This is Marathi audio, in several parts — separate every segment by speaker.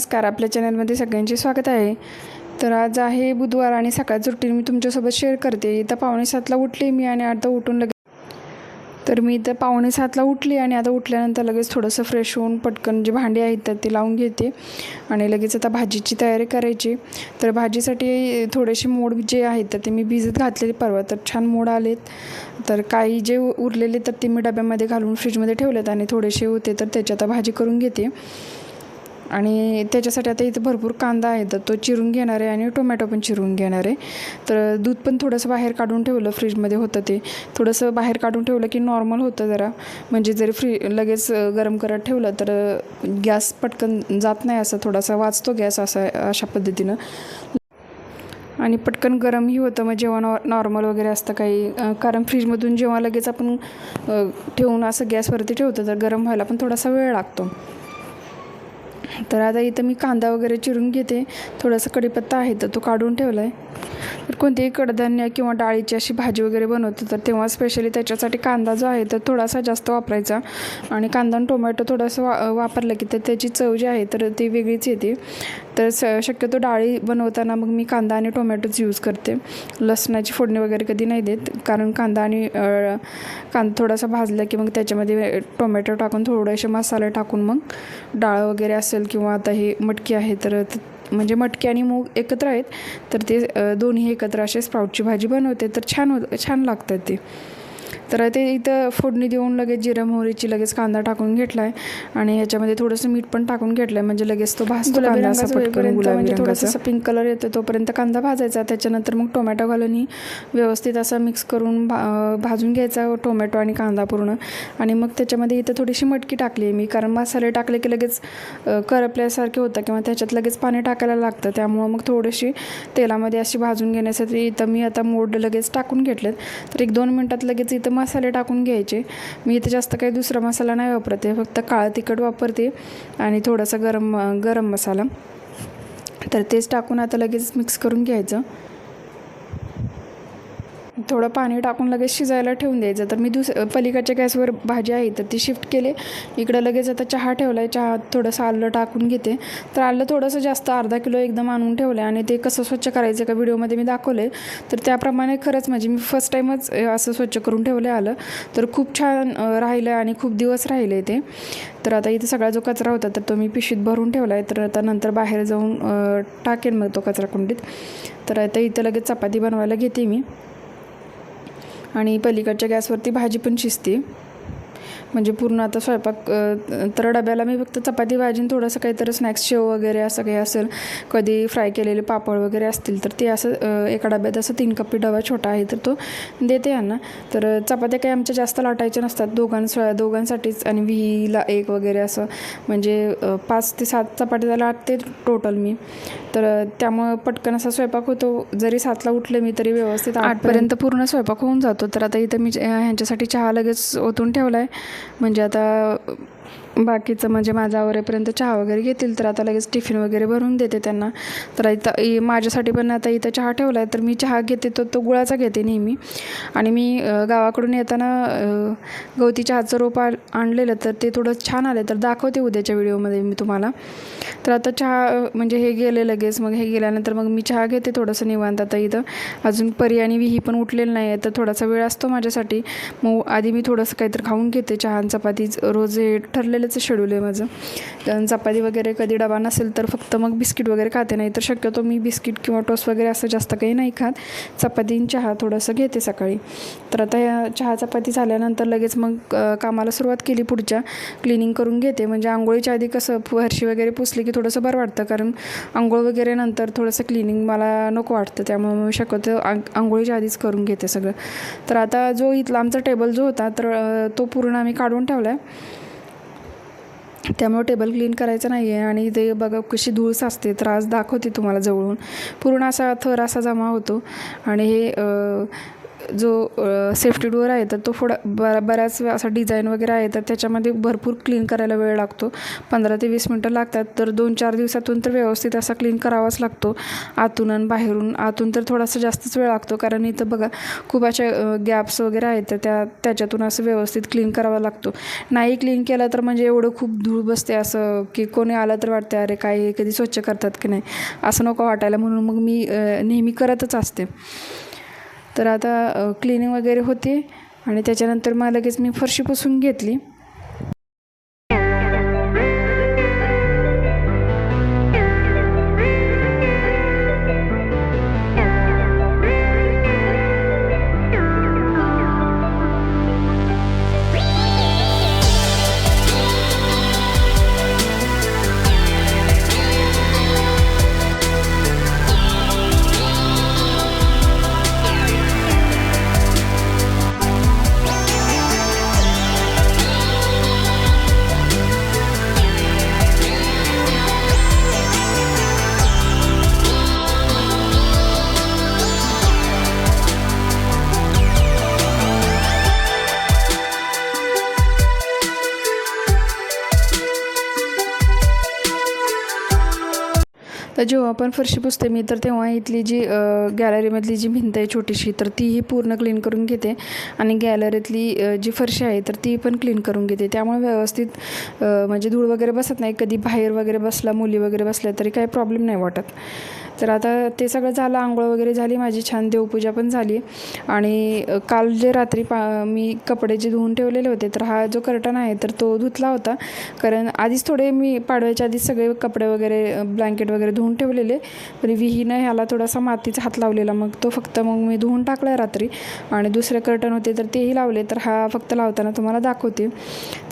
Speaker 1: नमस्कार. आपल्या चॅनलमध्ये सगळ्यांचे स्वागत आहे. तर आज आहे बुधवार आणि सकाळचं रुटीन मी तुमच्यासोबत शेअर करते. इथं पावणे सातला उठली मी आणि आता उठून लगेच तर मी इथं पावणे सातला उठली आणि आता उठल्यानंतर लगेच थोडंसं फ्रेश होऊन पटकन जे भांडे आहेत तर ते लावून घेते आणि लगेच आता भाजीची तयारी करायची. तर भाजीसाठी थोडेसे मोड जे आहेत तर ते मी भिजत घातलेले परवा तर छान मोड आलेत. तर काही जे उरलेले तर ते मी डब्यामध्ये घालून फ्रीजमध्ये ठेवलेत आणि थोडेसे होते तर त्याची आता भाजी करून घेते. आणि त्याच्यासाठी आता इथं भरपूर कांदा आहे तर तो चिरून घेणार आहे आणि टोमॅटो पण चिरून घेणार आहे. तर दूध पण थोडंसं बाहेर काढून ठेवलं फ्रीजमध्ये होतं ते. थोडंसं बाहेर काढून ठेवलं की नॉर्मल होतं जरा. म्हणजे जरी फ्री लगेच गरम करत ठेवलं तर गॅस पटकन जात नाही असं थोडासा वाचतो गॅस असा अशा पद्धतीनं. आणि पटकन गरमही होतं मग जेव्हा नॉ नॉर्मल वगैरे असतं काही कारण फ्रीजमधून जेव्हा लगेच आपण ठेवून असं गॅसवरती ठेवतो तर गरम व्हायला पण थोडासा वेळ लागतो. तर आता इथं मी कांदा वगैरे चिरून घेते. थोडासा कढीपत्ता आहे तर तो काढून ठेवला आहे तर कोणतेही कडधान्य किंवा डाळीची अशी भाजी वगैरे बनवतो तर तेव्हा स्पेशली त्याच्यासाठी कांदा जो आहे तर थोडासा जास्त वापरायचा. आणि कांदा आणि टोमॅटो थोडासा वा वापरलं की तर त्याची चव जी आहे तर ती वेगळीच येते. तर स शक्यतो डाळी बनवताना मग मी कांदा आणि टोमॅटोच यूज करते. लसणाची फोडणी वगैरे कधी नाही देत कारण कांदा आणि कांदा थोडासा भाजला की मग त्याच्यामध्ये टोमॅटो टाकून थोडेसे मसाले टाकून मग डाळ वगैरे असेल किंवा आता हे मटकी आहे तर त- म्हणजे मटकी आणि मूग एकत्र आहेत तर ते दोन्ही एकत्र असे स्प्राऊटची भाजी बनवते तर छान होत छान लागतात ते. तर ते इथं फोडणी देऊन लगेच जिरा मोहरीची लगेच कांदा टाकून घेतला आहे आणि ह्याच्यामध्ये थोडंसं मीठ पण टाकून घेतलं आहे म्हणजे लगेच तो भाजतो कांदा असा पटकन गुलाबी रंगाचा. पिंक कलर येतो तोपर्यंत कांदा भाजायचा. त्याच्यानंतर मग टोमॅटो घालून व्यवस्थित असा मिक्स करून भा भाजून घ्यायचा टोमॅटो आणि कांदा पूर्ण. आणि मग त्याच्यामध्ये इथं थोडीशी मटकी टाकली आहे मी. कारण मसाले टाकले की लगेच करपल्यासारखे होतं किंवा त्याच्यात लगेच पाणी टाकायला लागतं. त्यामुळं मग थोडीशी तेलामध्ये अशी भाजून घेण्यासाठी इथं मी आता मोड लगेच टाकून घेतलेत. तर एक दोन मिनटात लगेच इथं मसाले टाकून घ्यायचे. मी इथं जास्त काही दुसरा मसाला नाही वापरते फक्त काळं तिखट वापरते आणि थोडासा गरम गरम मसाला. तर तेच टाकून आता लगेच मिक्स करून घ्यायचं. थोडं पाणी टाकून लगेच शिजायला ठेवून द्यायचं. तर मी दुस पलीकडच्या गॅसवर भाजी आहे तर ती शिफ्ट केले. इकडं लगेच आता चहा ठेवला आहे चहा थोडंसं आलं टाकून घेते. तर आलं थोडंसं जास्त अर्धा किलो एकदम आणून ठेवलं आहे आणि ते कसं स्वच्छ करायचं का व्हिडिओमध्ये मी दाखवलं आहे तर त्याप्रमाणे खरंच म्हणजे मी फर्स्ट टाईमच असं स्वच्छ करून ठेवलं आलं. तर खूप छान राहिलं राहिलं आणि खूप दिवस राहिले ते. तर आता इथे सगळा जो कचरा होता तर तो मी पिशवीत भरून ठेवला आहे तर आता नंतर बाहेर जाऊन टाकेन मग तो कचरा कुंडीत. तर आता इथं लगेच चपाती बनवायला घेते मी. आणि पलीकडच्या गॅसवरती भाजी पण शिजते. म्हणजे पूर्ण आता स्वयंपाक तर डब्याला मी फक्त चपाती भाजी आणि थोडंसं काहीतरी स्नॅक्स शेव वगैरे असं काही असेल कधी फ्राय केलेले पापड वगैरे असतील तर ते असं एका डब्यात असं तीन कप्पी डबा छोटा आहे तर तो देते यांना. तर चपात्या काही आमच्या जास्त लाटायच्या नसतात दोघांस दोघांसाठीच आणि विहीला एक वगैरे असं. म्हणजे पाच ते सात चपात्या लाटते टोटल मी. तर त्यामुळं पटकन असा स्वयंपाक होतो. जरी सातला उठले मी तरी व्यवस्थित आठपर्यंत पूर्ण स्वयंपाक होऊन जातो. तर आता इथं मी ह्यांच्यासाठी चहा लगेच ओतून ठेवला आहे म्हणजे आता बाकीचं म्हणजे माझं आवरेपर्यंत चहा वगैरे घेतील तर आता लगेच टिफिन वगैरे भरून देते त्यांना. तर इथं इ- माझ्यासाठी पण आता इथं चहा ठेवला आहे तर मी चहा घेते तो तो गुळाचा घेते नेहमी. आणि मी गावाकडून येताना गवती चहाचं रोप आणलेलं तर ते थोडं छान आलं तर दाखवते उद्याच्या व्हिडिओमध्ये मी तुम्हाला. तर आता चहा म्हणजे हे गेले लगेच मग हे गेल्यानंतर मग मी चहा घेते थोडंसं निवांत. आता इथं अजून परी आणि विही पण उठलेलं नाही आहे तर थोडासा वेळ असतो माझ्यासाठी. मग आधी मी थोडंसं काहीतरी खाऊन घेते चहा चपातीच चपाती रोज हे ठरलेलंच शेड्यूल आहे माझं. कारण चपाती वगैरे कधी डबा नसेल तर फक्त मग बिस्किट वगैरे खाते नाही तर शक्यतो मी बिस्किट किंवा टोस्ट वगैरे असं जास्त काही नाही खात. चपाती चहा थोडंसं घेते सकाळी. तर आता या चहा चपाती झाल्यानंतर लगेच मग कामाला सुरुवात केली पुढच्या. क्लिनिंग करून घेते. म्हणजे आंघोळीच्या आधी कसं फरशी वगैरे पुसली की थोडंसं बरं वाटतं. कारण आंघोळ वगैरे नंतर थोडंसं क्लिनिंग मला नको वाटतं. त्यामुळे मी शक्यतो आं आंघोळीच्या आधीच करून घेते सगळं. तर आता जो इथला आमचा टेबल जो होता तर तो पूर्ण आम्ही काढून ठेवला आहे त्यामुळे टेबल क्लीन करायचं नाही आहे आणि ते बघा कशी धूळ साचते तर आज दाखवते तुम्हाला जवळून. पूर्ण असा थर असा जमा होतो. आणि हे जो सेफ्टी डोअर आहे तर तो थोडा बरा बऱ्याच वेळा असा डिझाईन वगैरे आहे तर त्याच्यामध्ये भरपूर क्लीन करायला वेळ लागतो. पंधरा ते वीस मिनटं लागतात तर दोन चार दिवसातून तर व्यवस्थित असा क्लीन करावाच लागतो. आतून आणि बाहेरून आतून तर थोडासा जास्तच वेळ लागतो कारण इथं बघा खूप अशा गॅप्स वगैरे आहेत तर त्या त्याच्यातून असं व्यवस्थित क्लीन करावा लागतो. नाही क्लीन केलं तर म्हणजे एवढं खूप धूळ बसते असं की कोणी आलं तर वाटते अरे काय कधी स्वच्छ करतात की नाही? असं नको वाटायला म्हणून मग मी नेहमी करतच असते. तर आता क्लिनिंग वगैरे होते आणि त्याच्यानंतर मग लगेच मी फरशी पुसून घेतली. तर जेव्हा आपण फरशी पुसते मी तर तेव्हा इथली जी गॅलरीमधली जी भिंत आहे छोटीशी तर तीही पूर्ण क्लीन करून घेते. आणि गॅलरीतली जी फरशी आहे तर ती पण क्लीन करून घेते. त्यामुळे व्यवस्थित म्हणजे धूळ वगैरे बसत नाही. कधी बाहेर वगैरे बसला मुली वगैरे बसल्या तरी काही प्रॉब्लेम नाही वाटत. तर आता ते सगळं झालं आंघोळ वगैरे झाली माझी छान देवपूजा पण झाली. आणि काल जे रात्री पा मी कपडे जे धुवून ठेवलेले होते तर हा जो कर्टन आहे तर तो धुतला होता. कारण आधीच थोडे मी पाडव्याच्या आधीच सगळे कपडे वगैरे ब्लँकेट वगैरे धुवून ठेवलेले. पण विहीनं ह्याला थोडासा मातीचा हात लावलेला. मग तो फक्त मग मी धुवून टाकला रात्री. आणि दुसरे कर्टन होते तर तेही लावले. तर हा फक्त लावताना तुम्हाला दाखवते.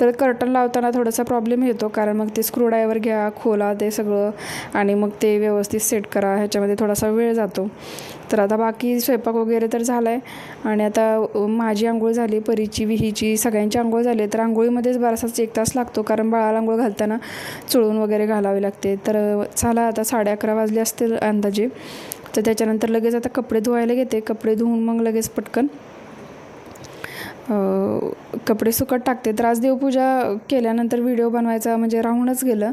Speaker 1: तर कर्टन लावताना थोडासा प्रॉब्लेम येतो. कारण मग ते स्क्रूड्रायव्हर घ्या खोला ते सगळं. आणि मग ते व्यवस्थित सेट करा. ह्याच्यामध्ये थोडासा वेळ जातो. तर आता बाकी स्वयंपाक वगैरे तर झाला आहे आणि आता माझी आंघोळ झाली परीची विहीची सगळ्यांची आंघोळ झाली तर आंघोळीमध्येच बराचसाच एक तास लागतो कारण बाळाला आंघोळ घालताना चुळून वगैरे घालावी लागते. तर झाला आता साडे अकरा वाजले असतील अंदाजे. तर त्याच्यानंतर लगेच आता कपडे धुवायला घेते. कपडे धुवून मग लगेच पटकन कपडे सुकत टाकते. तर आज देवपूजा केल्यानंतर व्हिडिओ बनवायचा म्हणजे राहूनच गेलं.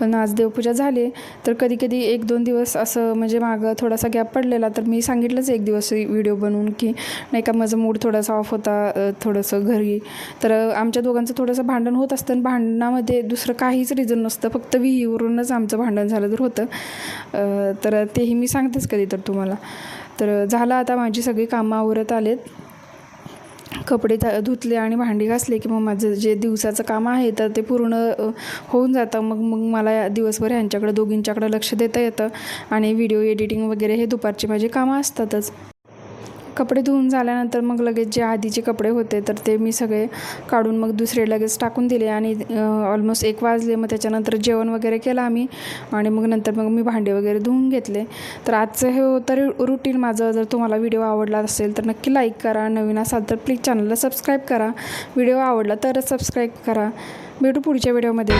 Speaker 1: पण आज देवपूजा झाली. तर कधी कधी एक दोन दिवस असं म्हणजे मागं थोडासा गॅप पडलेला. तर मी सांगितलंच एक दिवस व्हिडिओ बनवून की नाही का माझं मूड थोडासा ऑफ होता थोडंसं घरी. तर आमच्या दोघांचं थोडंसं भांडण होत असतं आणि भांडणामध्ये दुसरं काहीच रिझन नसतं. फक्त विहीवरूनच आमचं भांडण झालं तर होतं. तर तेही मी सांगतेच कधी तर तुम्हाला. तर झालं आता माझी सगळी कामं आवरत आलेत. कपडे ध धुतले आणि भांडी घासले की मग माझं जे दिवसाचं काम आहे तर ते पूर्ण होऊन जातं. मग मग मला या दिवसभर ह्यांच्याकडं दोघींच्याकडं लक्ष देता येतं. आणि व्हिडिओ एडिटिंग वगैरे हे दुपारची माझी कामं असतातच. कपडे धुवून झाल्यानंतर मग लगेच जे आधीचे कपडे होते तर ते मी सगळे काढून मग दुसरे लगेच टाकून दिले आणि ऑलमोस्ट एक वाजले. मग त्याच्यानंतर जेवण वगैरे केलं आम्ही आणि मग नंतर मग मी भांडे वगैरे धुवून घेतले. तर आजचं हे होतं रुटीन माझं. जर तुम्हाला व्हिडिओ आवडला असेल तर नक्की लाईक करा. नवीन असाल तर प्लीज चॅनलला सबस्क्राईब करा. व्हिडिओ आवडला तरच सबस्क्राईब करा. भेटू पुढच्या व्हिडिओमध्ये